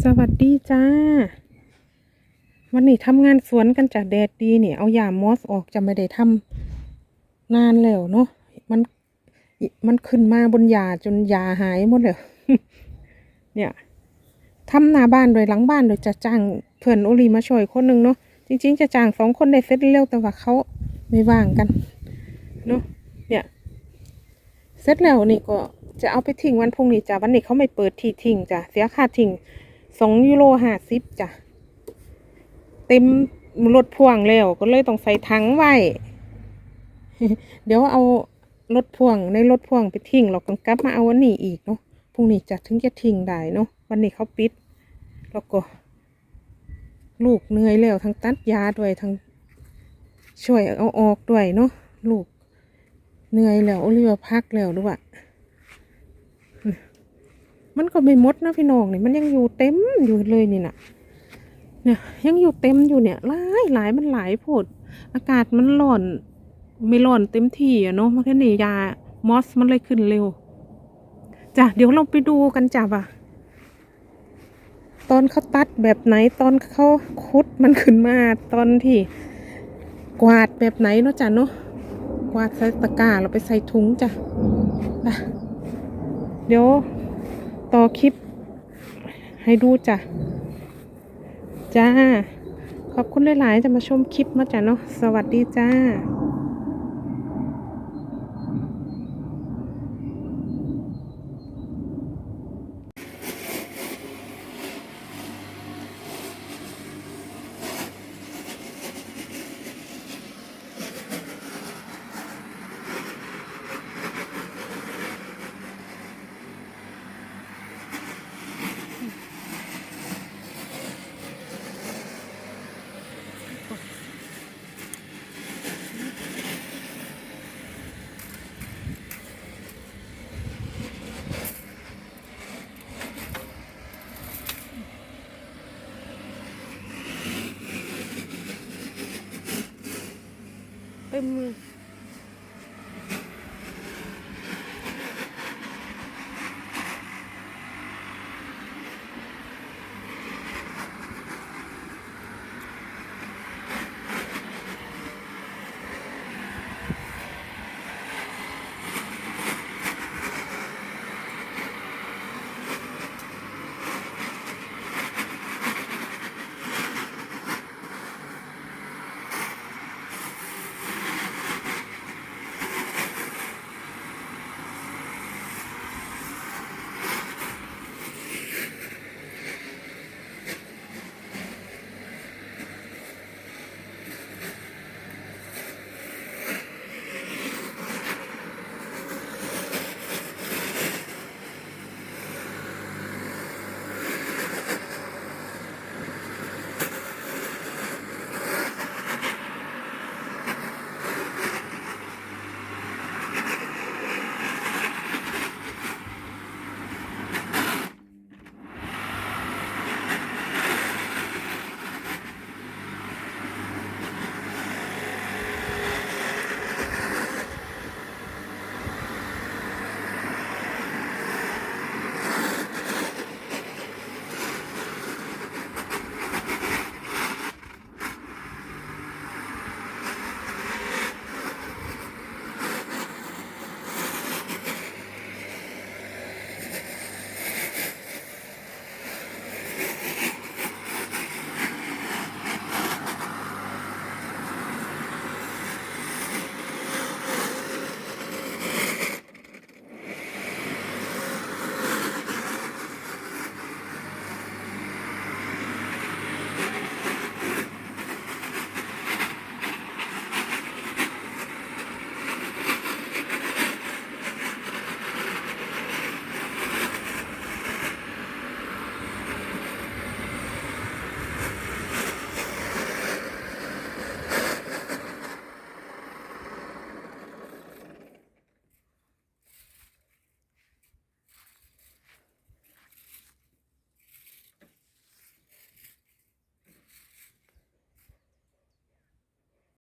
สวัสดีจ้า วันนี้ทำงานสวนกันจากแดดดีเนี่ยเอาหญ้ามอสออกจะไม่ได้ทำนานแล้วเนาะมันมันขึ้นมาบนหญ้าจนหญ้าหายหมดเลยเนี่ยทำหน้าบ้านโดยหลังบ้านโดยจะจ้างเพื่อนโอลีมาช่วยคนหนึ่งเนาะจริง ๆ จะจ้างสองคนได้เสร็จเร็วแต่ว่าเขาไม่ว่างกันเนาะเนี่ยเสร็จแล้วนี่ก็จะเอาไปทิ้งวันพรุ่งนี้จ้ะวันนี้เขาไม่เปิดที่ทิ้งจ้ะเสียค่าทิ้ง สองยูโรห้าสิบจ้ะ เต็มรถพ่วงแล้วก็เลยต้องใส่ถังไว้ เดี๋ยวเอารถพ่วงในรถพ่วงไปทิ้งเราต้องกลับมาเอาวันนี้อีกเนาะพรุ่งนี้จะถึงจะทิ้งได้เนาะวันนี้เขาปิด แล้วก็ ลูกเหนื่อยแล้วทั้งตัดยาด้วยทั้งช่วยเอาออกด้วยเนาะลูกเหนื่อยแล้วเรียกว่าพักแล้วด้วย มันก็ไม่หมดนะพี่น้องนี่มันยังอยู่เต็มอยู่เลยนี่นะเนี่ยยังอยู่เต็มอยู่เนี่ยหลายหลายมันหลายโพดอากาศมันร้อนไม่ร้อนเต็มที่อะเนาะมันแค่นี้ยามอสมันเลยขึ้นเร็วจ้ะเดี๋ยวเราไปดูกันจ้ะว่าตอนเขาตัดแบบไหนตอนเขาคุดมันขึ้นมาตอนที่ กวาดแบบไหนเนาะจ้ะเนาะกวาดใส่ตะกร้าเราไปใส่ถุงจ้ะนะเดี๋ยว ต่อคลิป ให้ดูจ้ะ จ้า ขอบคุณหลาย ๆ จะมาชมคลิปมาจ้ะเนาะ สวัสดีจ้า 哎，没。